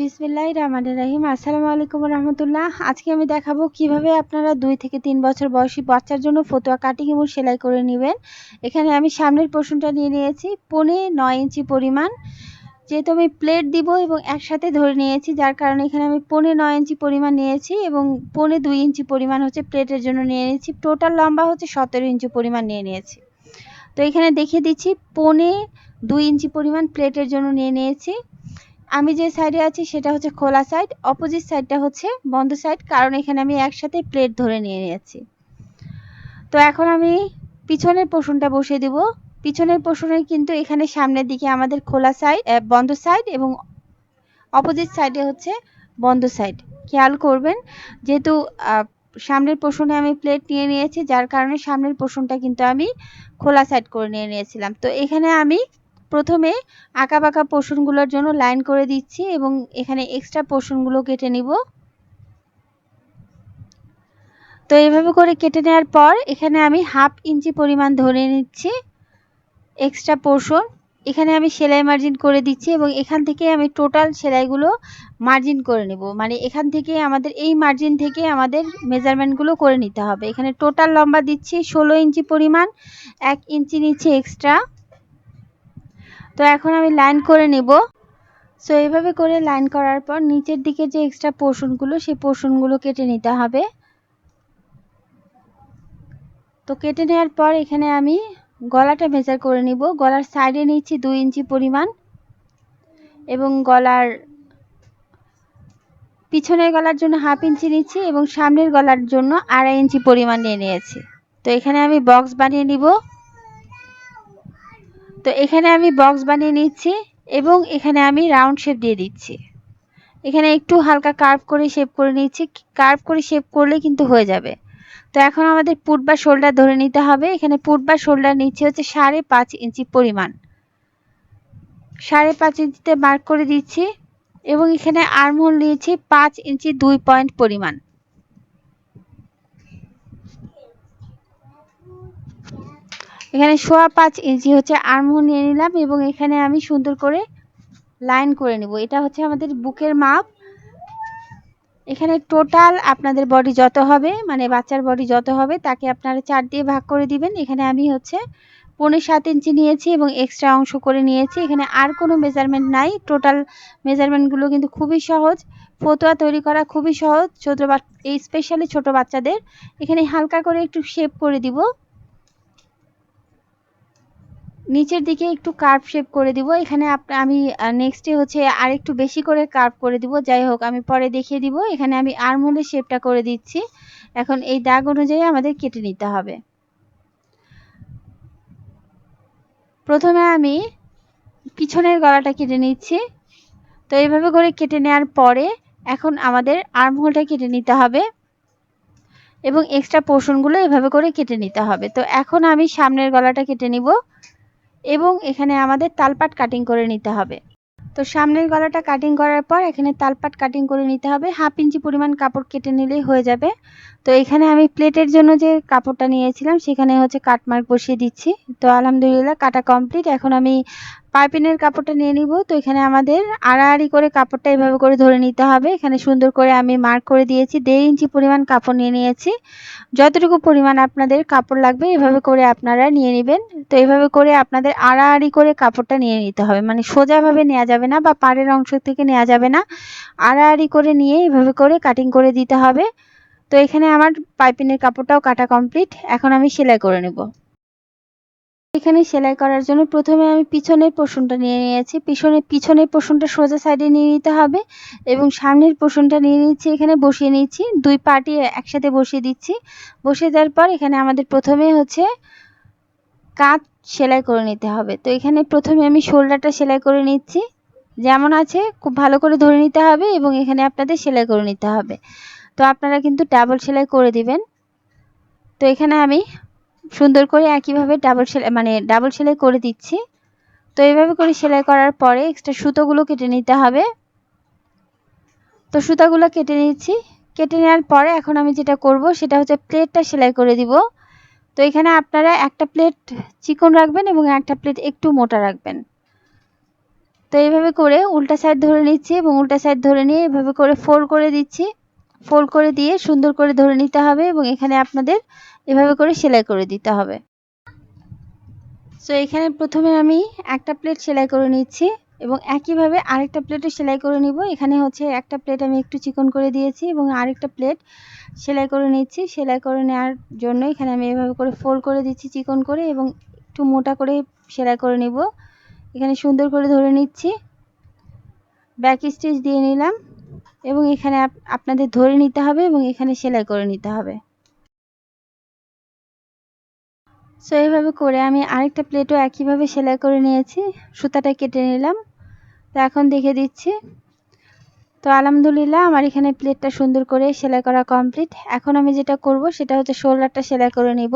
বিসমিল্লাহ রহমান রাহিম। আসসালামু আলাইকুম রহমতুল্লাহ আজকে আমি দেখাবো কীভাবে আপনারা দুই থেকে তিন বছর বয়সী বাচ্চার জন্য ফতোয়া কাটিং এবং সেলাই করে নেবেন। এখানে আমি সামনের পোর্শনটা নিয়ে নিয়েছি। পনে নয় ইঞ্চি পরিমাণ যেহেতু আমি প্লেট দিব এবং একসাথে ধরে নিয়েছি, যার কারণে এখানে আমি পনে নয় ইঞ্চি পরিমাণ নিয়েছি এবং পনে দুই ইঞ্চি পরিমাণ হচ্ছে প্লেটের জন্য নিয়ে নিয়েছি। টোটাল লম্বা হচ্ছে সতেরো ইঞ্চি পরিমাণ নিয়ে নিয়েছি। তো এখানে দেখিয়ে দিচ্ছি, পনে দুই ইঞ্চি পরিমাণ প্লেটের জন্য নিয়ে নিয়েছি। আমি যে সাইডে আছি সেটা হচ্ছে খোলা সাইড অপোজিট সাইডটা হচ্ছে বন্ধ সাইড কারণ এখানে আমি একসাথে প্লেট ধরে নিয়ে নিয়েছি। তো এখন আমি পিছনের পোষণটা বসিয়ে দিব। পিছনের পোষণে কিন্তু এখানে সামনের দিকে আমাদের খোলা সাইড বন্ধ সাইড এবং অপোজিট সাইডে হচ্ছে বন্ধ সাইড খেয়াল করবেন, যেহেতু সামনের পোষণে আমি প্লেট নিয়ে নিয়েছি, যার কারণে সামনের পোষণটা কিন্তু আমি খোলা সাইড করে নিয়ে নিয়েছিলাম। তো এখানে আমি প্রথমে আঁকা বাঁকা পোর্শনগুলোর জন্য লাইন করে দিচ্ছি এবং এখানে এক্সট্রা পোর্শনগুলো কেটে নিব। তো এইভাবে করে কেটে নেওয়ার পর এখানে আমি হাফ ইঞ্চি পরিমাণ ধরে নিচ্ছি এক্সট্রা পোর্শন। এখানে আমি সেলাই মার্জিন করে দিচ্ছি এবং এখান থেকে আমি টোটাল সেলাইগুলো মার্জিন করে নেব। মানে এখান থেকে আমাদের এই মার্জিন থেকে আমাদের মেজারমেন্টগুলো করে নিতে হবে। এখানে টোটাল লম্বা দিচ্ছি ষোলো ইঞ্চি পরিমাণ, এক ইঞ্চি নিচ্ছি এক্সট্রা। তো এখন আমি লাইন করে নেব। সো এইভাবে করে লাইন করার পর নিচের দিকে যে এক্সট্রা পোর্শনগুলো সেই পোর্শনগুলো কেটে নিতে হবে। তো কেটে নেওয়ার পর এখানে আমি গলাটা মেজার করে নিব। গলার সাইডে নিচ্ছি দুই ইঞ্চি পরিমাণ এবং গলার পিছনের গলার জন্য হাফ ইঞ্চি নিচ্ছি এবং সামনের গলার জন্য আড়াই ইঞ্চি পরিমাণ নিয়ে নিয়েছি। তো এখানে আমি বক্স বানিয়ে নিব। তো এখানে আমি বক্স বানিয়ে নিচ্ছি এবং এখানে আমি রাউন্ড শেপ দিয়ে দিচ্ছি। এখানে একটু হালকা কার্ভ করে শেপ করে নিচ্ছি। কার্ভ করে শেপ করলে কিন্তু হয়ে যাবে। তো এখন আমাদের পুট বা শোল্ডার ধরে নিতে হবে। এখানে পুট বা শোল্ডার নিচ্ছে হচ্ছে সাড়ে পাঁচ ইঞ্চি পরিমাণ। সাড়ে পাঁচ ইঞ্চিতে মার্ক করে দিচ্ছি এবং এখানে আর্মহোল নিয়েছি পাঁচ ইঞ্চি দুই পয়েন্ট পরিমাণ। এখানে সোয়া পাঁচ ইঞ্চি হচ্ছে আর্মহোল নিয়ে নিলাম এবং এখানে আমি সুন্দর করে লাইন করে নেব। এটা হচ্ছে আমাদের বুকের মাপ। এখানে টোটাল আপনাদের বডি যত হবে মানে বাচ্চার বডি যত হবে, তাকে আপনারা চার দিয়ে ভাগ করে দিবেন। এখানে আমি হচ্ছে পনেরো সাত ইঞ্চি নিয়েছি এবং এক্সট্রা অংশ করে নিয়েছি। এখানে আর কোনো মেজারমেন্ট নাই। টোটাল মেজারমেন্টগুলো কিন্তু খুবই সহজ। ফতোয়া তৈরি করা খুবই সহজ। ছোটো এই স্পেশালি ছোট বাচ্চাদের। এখানে হালকা করে একটু শেপ করে দিব। নিচের দিকে একটু কার্ভ শেপ করে দিব। এখানে আমি নেক্সটে হচ্ছে আর একটু বেশি করে কার্ভ করে দিব। যাই হোক, আমি পরে দেখিয়ে দিব। এখানে আমি আর্মহোলের শেপটা করে দিচ্ছি। এখন এই দাগ অনুযায়ী আমাদের কেটে নিতে হবে। প্রথমে আমি পিছনের গলাটা কেটে নিচ্ছি। তো এইভাবে করে কেটে নেওয়ার পরে এখন আমাদের আর্মহোলটা কেটে নিতে হবে। এবং এক্সট্রা পোর্শনগুলো এভাবে করে কেটে নিতে হবে। তো এখন আমি সামনের গলাটা কেটে নিব। এবং এখানে আমাদের তালপাট কাটিং করে নিতে হবে। তো সামনের গলাটা কাটিং করার পর এখানে তালপাট কাটিং করে নিতে হবে। হাফ ইঞ্চি পরিমাণ কাপড় কেটে নিলেই হয়ে যাবে। তো এখানে আমি প্লেটের জন্য যে কাপড়টা নিয়েছিলাম, সেখানে হচ্ছে কাটমার্ক বসিয়ে দিচ্ছি। তো আলহামদুলিল্লাহ কাটা কমপ্লিট এখন আমি পাইপিনের কাপড়টা নিয়ে নিব। তো এখানে আমাদের আড়াআড়ি করে কাপড়টা এভাবে করে ধরে নিতে হবে। এখানে সুন্দর করে আমি মার্ক করে দিয়েছি। দেড় ইঞ্চি পরিমাণ কাপড় নিয়ে নিয়েছি। যতটুকু পরিমাণ আপনাদের কাপড় লাগবে, এভাবে করে আপনারা নিয়ে নেবেন। তো এভাবে করে আপনাদের আড়াআড়ি করে কাপড়টা নিয়ে নিতে হবে। মানে সোজাভাবে নেওয়া যাবে না বা পাড়ের অংশ থেকে নেওয়া যাবে না। আড়াআড়ি করে নিয়ে এভাবে করে কাটিং করে দিতে হবে। তো এখানে আমার পাইপিনের কাপড়টাও কাটা কমপ্লিট। এখন আমি সেলাই করে নেব। এখানে সেলাই করার জন্য প্রথমে আমি পিছনের পোষণটা নিয়ে নিয়েছি। পিছনে পিছনের পোষণটা সোজা সাইডে নিয়ে নিতে হবে এবং সামনের পোষণটা নিয়ে নিচ্ছি, এখানে বসিয়ে নিচ্ছি। দুই পার্টি একসাথে বসিয়ে দিচ্ছি। বসিয়ে দেওয়ার পর এখানে আমাদের প্রথমে হচ্ছে কাঁচ সেলাই করে নিতে হবে। তো এখানে প্রথমে আমি শোল্ডারটা সেলাই করে নিচ্ছি। যেমন আছে, খুব ভালো করে ধরে নিতে হবে এবং এখানে আপনাদের সেলাই করে নিতে হবে। তো আপনারা কিন্তু ডাবল সেলাই করে দিবেন। তো এখানে আমি সুন্দর করে একইভাবে ডাবল সেলাই মানে ডাবল সেলাই করে দিচ্ছি। তো এইভাবে করে সেলাই করার পরে এক্সট্রা সুতোগুলো কেটে নিতে হবে। তো সুতাগুলো কেটে নিচ্ছি। কেটে নেওয়ার পরে এখন আমি যেটা করব, সেটা হচ্ছে প্লেটটা সেলাই করে দিব। তো এখানে আপনারা একটা প্লেট চিকন রাখবেন এবং একটা প্লেট একটু মোটা রাখবেন। তো এইভাবে করে উল্টা সাইড ধরে নিচ্ছি এবং উল্টা সাইড ধরে নিয়ে এভাবে করে ফোল্ড করে দিচ্ছি। ফোল্ড করে দিয়ে সুন্দর করে ধরে নিতে হবে এবং এখানে আপনাদের এভাবে করে সেলাই করে দিতে হবে। সো এখানে প্রথমে আমি একটা প্লেট সেলাই করে নিচ্ছি এবং একইভাবে আরেকটা প্লেটও সেলাই করে নিব। এখানে হচ্ছে একটা প্লেট আমি একটু চিকন করে দিয়েছি এবং আরেকটা প্লেট সেলাই করে নিচ্ছি। সেলাই করে নেওয়ার জন্য এখানে আমি এভাবে করে ফোল্ড করে দিচ্ছি চিকন করে এবং একটু মোটা করে সেলাই করে নিব। এখানে সুন্দর করে ধরে নিচ্ছি। ব্যাক স্টিচ দিয়ে নিলাম। এবং এখানে আপনাদের ধরে নিতে হবে এবং এখানে সেলাই করে নিতে হবে। সো এইভাবে করে আমি আরেকটা প্লেটও একইভাবে সেলাই করে নিয়েছি। সুতাটা কেটে নিলাম। তো এখন দেখে দিচ্ছি। তো আলহামদুলিল্লাহ, আমার এখানে প্লেটটা সুন্দর করে সেলাই করা কমপ্লিট এখন আমি যেটা করব, সেটা হচ্ছে শোল্ডারটা সেলাই করে নিব।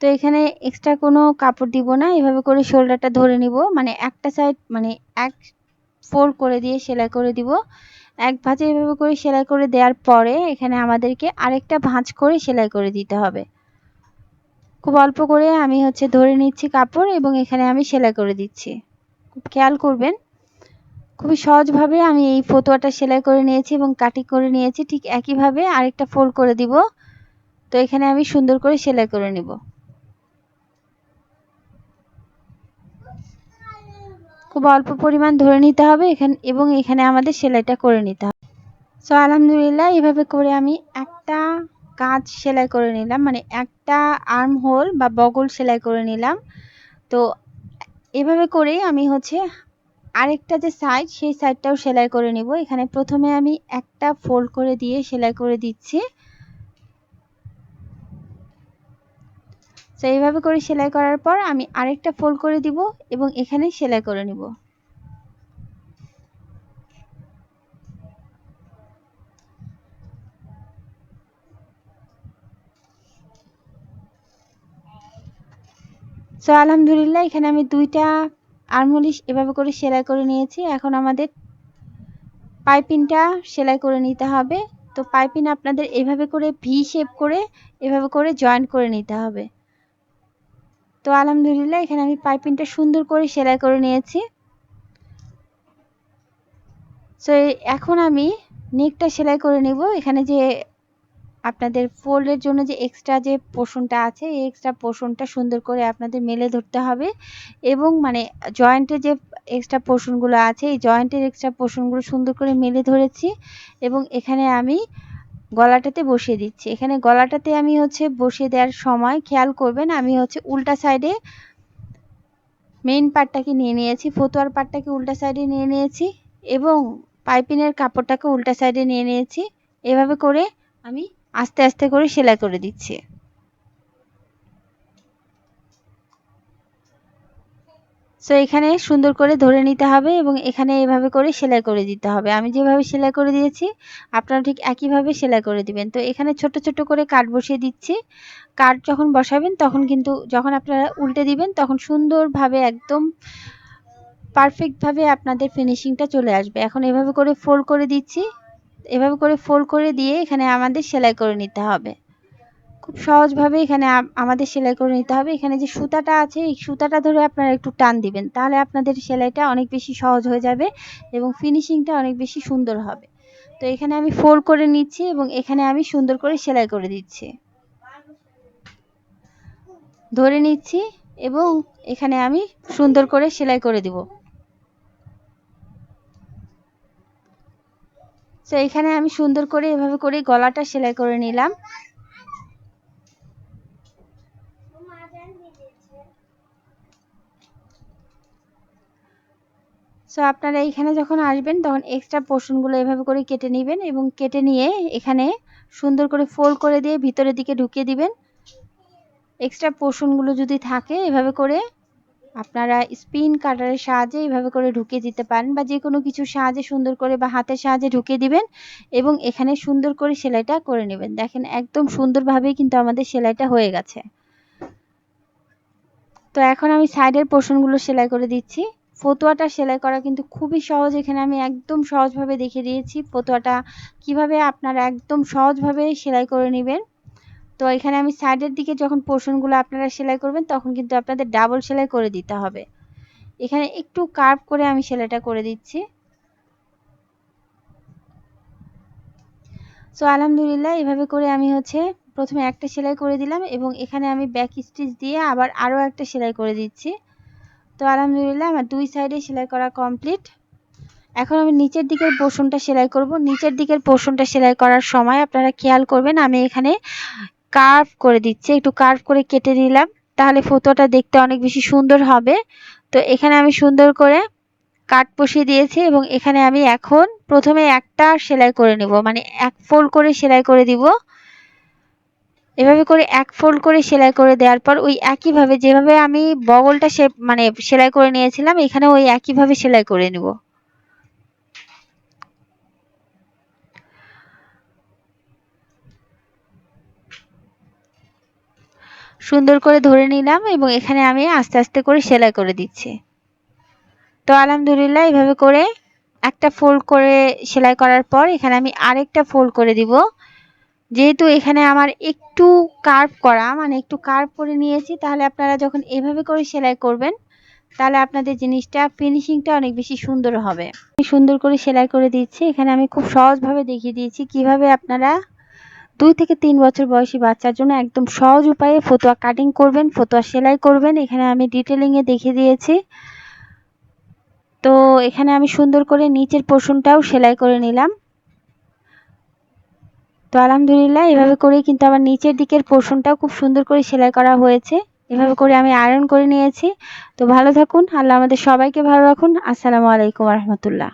তো এখানে এক্সট্রা কোনো কাপড় দিব না। এভাবে করে শোল্ডারটা ধরে নিব। মানে একটা সাইড মানে এক ফোল্ড করে দিয়ে সেলাই করে দিব। এক ভাঁজে এভাবে করে সেলাই করে দেওয়ার পরে এখানে আমাদেরকে আরেকটা ভাঁজ করে সেলাই করে দিতে হবে। খুব অল্প করে আমি হচ্ছে ধরে নিচ্ছি কাপড় এবং এখানে আমি সেলাই করে দিচ্ছি। খুব খেয়াল করবেন, খুবই সহজভাবে আমি এই ফতুয়াটা সেলাই করে নিয়েছি এবং কাটিং করে নিয়েছি। ঠিক একইভাবে আরেকটা ফোল্ড করে দিব। তো এখানে আমি সুন্দর করে সেলাই করে নিব। খুব অল্প পরিমাণ ধরে নিতে হবে এখানে, এবং এখানে আমাদের সেলাইটা করে নিতে হবে। সো আলহামদুলিল্লাহ, এভাবে করে আমি একটা কাজ সেলাই করে নিলাম মানে একটা আর্ম হোল বা বগল সেলাই করে নিলাম। তো, এভাবে করেই আমি হচ্ছে আরেকটা যে সাইড সেই সাইডটাও সেলাই করে নিব। এখানে প্রথমে আমি একটা ফোল্ড করে দিয়ে সেলাই করে দিচ্ছি। তো এইভাবে করে সেলাই করার পর আমি আরেকটা ফোল্ড করে দিব এবং এখানে সেলাই করে নিব। সো আলহামদুলিল্লাহ, এখানে আমি দুইটা আরমলিশ এভাবে করে সেলাই করে নিয়েছি। এখন আমাদের পাইপিংটা সেলাই করে নিতে হবে। তো পাইপিং আপনাদের এভাবে করে ভি শেপ করে এভাবে করে জয়েন্ট করে নিতে হবে। তো আলহামদুলিল্লাহ, এখানে আমি পাইপিংটা সুন্দর করে সেলাই করে নিয়েছি। তো এখন আমি নেকটা সেলাই করে নিব। এখানে যে আপনাদের ফোল্ডের জন্য যে এক্সট্রা যে পোষণটা আছে, এই এক্সট্রা পোষণটা সুন্দর করে আপনাদের মেলে ধরতে হবে। এবং মানে জয়েন্টের যে এক্সট্রা পোষণগুলো আছে, এই জয়েন্টের এক্সট্রা পোষণগুলো সুন্দর করে মেলে ধরেছি। এবং এখানে আমি গলাটাতে বসিয়ে দিচ্ছি। এখানে গলাটাতে আমি হচ্ছে বসিয়ে দেওয়ার সময় খেয়াল করবেন, আমি হচ্ছে উল্টা সাইডে মেইন পার্টটাকে নিয়ে নিয়েছি, ফতুয়ার পার্টটাকে উল্টা সাইডে নিয়ে নিয়েছি এবং পাইপিনের কাপড়টাকে উল্টা সাইডে নিয়ে নিয়েছি। এভাবে করে আমি আস্তে আস্তে করে সেলাই করে দিচ্ছি। সো এখানে সুন্দর করে ধরে নিতে হবে এবং এখানে এভাবে করে সেলাই করে দিতে হবে। আমি যেভাবে সেলাই করে দিয়েছি আপনারা ঠিক একইভাবে সেলাই করে দিবেন। তো, এখানে ছোট ছোট করে কাট বসিয়ে দিচ্ছি। কাট যখন বসাবেন তখন কিন্তু যখন আপনারা উল্টে দিবেন তখন সুন্দরভাবে একদম পারফেক্টভাবে আপনাদের ফিনিশিংটা চলে আসবে। এখন এভাবে করে ফোল্ড করে দিচ্ছি। এভাবে করে ফোল্ড করে দিয়ে এখানে আমাদের সেলাই করে নিতে হবে। খুব সহজভাবে এখানে আমাদের সেলাই করে নিতে হবে। এখানে যে সুতাটা আছে, এই সুতাটা ধরে আপনারা একটু টান দিবেন। তাহলে আপনাদের সেলাইটা অনেক বেশি সহজ হয়ে যাবে এবং ফিনিশিংটা অনেক বেশি সুন্দর হবে। তো এখানে আমি ফোল্ড করে নিচ্ছি এবং এখানে আমি সুন্দর করে সেলাই করে দিচ্ছি। ধরে নিচ্ছি এবং এখানে আমি সুন্দর করে সেলাই করে দিব। তো এখানে আমি সুন্দর করে এভাবে করে গলাটা সেলাই করে নিলাম। সো আপনারা এখানে যখন আসবেন, তখন এক্সট্রা পোর্শনগুলো এভাবে করে কেটে নেবেন এবং কেটে নিয়ে এখানে সুন্দর করে ফোল্ড করে দিয়ে ভিতরের দিকে ঢুকিয়ে দিবেন। এক্সট্রা পোর্শনগুলো যদি থাকে, এভাবে করে আপনারা স্পিন কাটারের সাহায্যে এইভাবে করে ঢুকিয়ে দিতে পারেন বা যে কোনো কিছুর সাহায্যে সুন্দর করে বা হাতের সাহায্যে ঢুকিয়ে দিবেন এবং এখানে সুন্দর করে সেলাইটা করে নেবেন। দেখেন একদম সুন্দরভাবেই কিন্তু আমাদের সেলাইটা হয়ে গেছে। তো এখন আমি সাইডের পোর্শনগুলো সেলাই করে দিচ্ছি। ফতুয়াটা সেলাই করা কিন্তু খুবই সহজ। এখানে আমি একদম সহজভাবে দেখিয়ে দিয়েছি ফতুয়াটা কীভাবে আপনারা একদম সহজভাবে সেলাই করে নেবেন। তো এখানে আমি সাইডের দিকে যখন পোর্শনগুলো আপনারা সেলাই করবেন, তখন কিন্তু আপনাদের ডাবল সেলাই করে দিতে হবে। এখানে একটু কার্ভ করে আমি সেলাইটা করে দিচ্ছি। সো আলহামদুলিল্লাহ, এভাবে করে আমি হচ্ছে প্রথমে একটা সেলাই করে দিলাম এবং এখানে আমি ব্যাক স্টিচ দিয়ে আবার আরও একটা সেলাই করে দিচ্ছি। তো আলহামদুলিল্লাহ আমার দুই সাইডে সেলাই করা কমপ্লিট এখন আমি নিচের দিকের পোর্শনটা সেলাই করব। নিচের দিকের পোর্শনটা সেলাই করার সময় আপনারা খেয়াল করবেন, আমি এখানে কার্ভ করে দিচ্ছি। একটু কার্ভ করে কেটে নিলাম, তাহলে ফটোটা দেখতে অনেক বেশি সুন্দর হবে। তো এখানে আমি সুন্দর করে কাট বসিয়ে দিয়েছি এবং এখানে আমি এখন প্রথমে একটা সেলাই করে নেব মানে এক ফোল্ড করে সেলাই করে দিব। এভাবে করে এক ফোল্ড করে সেলাই করে দেওয়ার পর ওই একইভাবে যেভাবে আমি বগলটা সে মানে সেলাই করে নিয়েছিলাম এখানে ওই একইভাবে সেলাই করে নেব। সুন্দর করে ধরে নিলাম এবং এখানে আমি আস্তে আস্তে করে সেলাই করে দিচ্ছি। তো আলহামদুলিল্লাহ এভাবে করে একটা ফোল্ড করে সেলাই করার পর এখানে আমি আরেকটা ফোল্ড করে দিব। যেহেতু এখানে আমার একটু কার্ভ করা মানে একটু কার্ভ করে নিয়েছি, তাহলে আপনারা যখন এভাবে করে সেলাই করবেন, তাহলে আপনাদের জিনিসটা ফিনিশিংটা অনেক বেশি সুন্দর হবে। সুন্দর করে সেলাই করে দিচ্ছি, এখানে আমি খুব সহজভাবে দেখিয়ে দিয়েছি কীভাবে আপনারা দুই থেকে তিন বছর বয়সী বাচ্চার জন্য একদম সহজ উপায়ে ফতোয়া কাটিং করবেন, ফতোয়া সেলাই করবেন, এখানে আমি ডিটেলিংয়ে দেখিয়ে দিয়েছি। তো এখানে আমি সুন্দর করে নিচের পোর্শনটাও সেলাই করে নিলাম। তো আলহামদুলিল্লাহ, এভাবে করে কিন্তু আমার নিচের দিকের পোর্শনটাও খুব সুন্দর করে সেলাই করা হয়েছে। এভাবে করে আমি আয়রন করে নিয়েছি। তো ভালো থাকুন, আল্লাহ আমাদের সবাইকে ভালো রাখুন। আসসালামু আলাইকুম রহমতুল্লাহ।